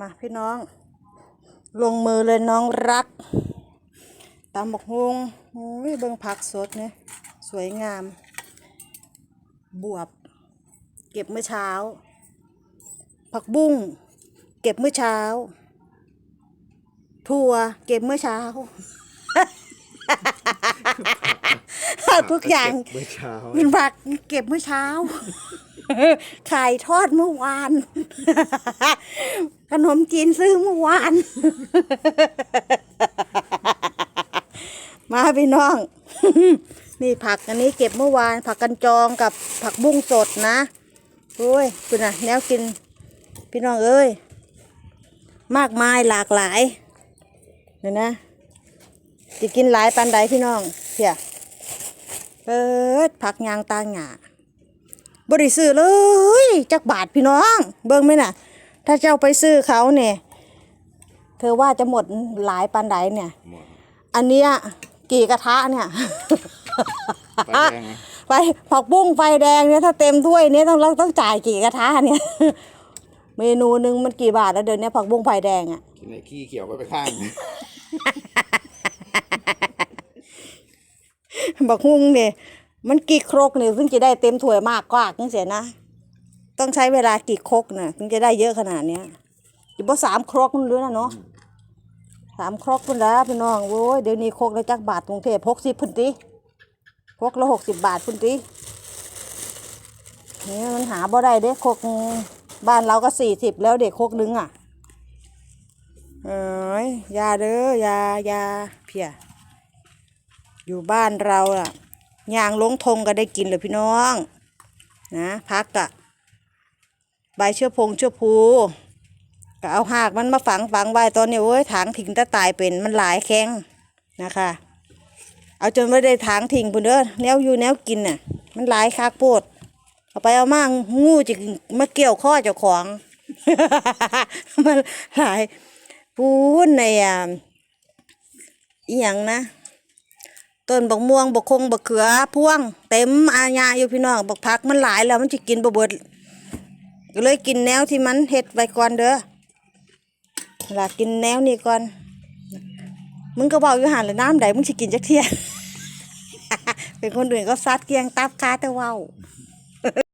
มาพี่น้อง ลงมือเลยน้องรักตำบักฮุงโอ้ยเบิ่งผักสดเนี่ยสวยงาม บวบ เก็บเมื่อเช้า ผักบุ้ง เก็บเมื่อเช้า ถั่วเก็บเมื่อเช้า ทุกอย่างเมื่อเช้าเป็นผักเก็บเมื่อเช้า ขายทอดเมื่อวาน ขนมจีนซื้อเมื่อวาน มาพี่น้อง นี่ผักอันนี้เก็บเมื่อวาน ผักกันจองกับผักบุ้งสดนะโอ้ยคุณนะแนวกิน พี่น้องเอ้ย มากมายหลากหลายเดี๋ยวนะจะกินหลายปันใดพี่น้องเพียเปิดผักยางตางหงา บริซื้อเลยจักบาทพี่น้อง เบิ่งไหมน่ะ ถ้าเจ้าไปซื้อเขาเนี่ยเธอว่าจะหมดหลายปันใดเนี่ยหมดอันเนี้ยกี่กระทะเนี่ยไฟแดงนะไฟผักบุ้งไฟแดงเนี่ยถ้าเต็มถ้วยเนี่ยต้องเราต้องจ่ายกี่กระทะเนี่ย เมนูหนึ่งมันกี่บาทแล้วเดี๋ยวนี้ผักบุ้งไฟแดงอะกินไอ้ขี้เขียวไปไปข้างบักฮุ้งเนี่ย มันกี่ครกเนี่ยถึงจะได้เต็มถ้วยมากกว่าจังเสียนะ ต้องใช้เวลากี่ครกนะถึงจะได้เยอะขนาดเนี้ยอีบ่สามครกมันหรือนะเนาะสามครกคุณแล้วพี่น้องโว้ยเดี๋ยวนี้ครกละจักบาทกรุงเทพหกสิบพุ่นติครกละหกสิบบาทพุ่นตินี่มันหาบ่ได้เด้ครกบ้านเราก็สี่สิบแล้วเด็กครกนึงอะเอ้ยอยาเด้อยายาเพียอยู่บ้านเราอะ ย่างลงทงก็ได้กินเลยพี่น้องนะพักอะใบเชื้อพงเชื้อภูก็เอาหากมันมาฝังฝังไว้ตอนนี้โอ้ยถางทิ้งถ้าตายเป็นมันหลายแข้งนะคะ เอาจนไม่ได้ถางทิ้งพุ่นเด้อแนวอยู่แนวกินน่ะ มันหลายคักโปดเอาไปเอามางูจะมาเกี่ยวข้อเจ้าของมันหลายปูนในอะอีหยังนะ ต้นบักม่วงบักคงบักเขือพ่วง เต็มอาญาอยู่พี่น้องบักพักมันหลายแล้วมันจะกินบะเบิดก็เลยกินแนวที่มันเห็ดไว้ก่อนเด้อล่ะกินแนวนี่ก่อน มึงก็บอกอยู่หันเลยน้ำใดมึงจะกินจักเทียเป็นคนอื่นก็ซัดเกียงตับคาแต่ว่า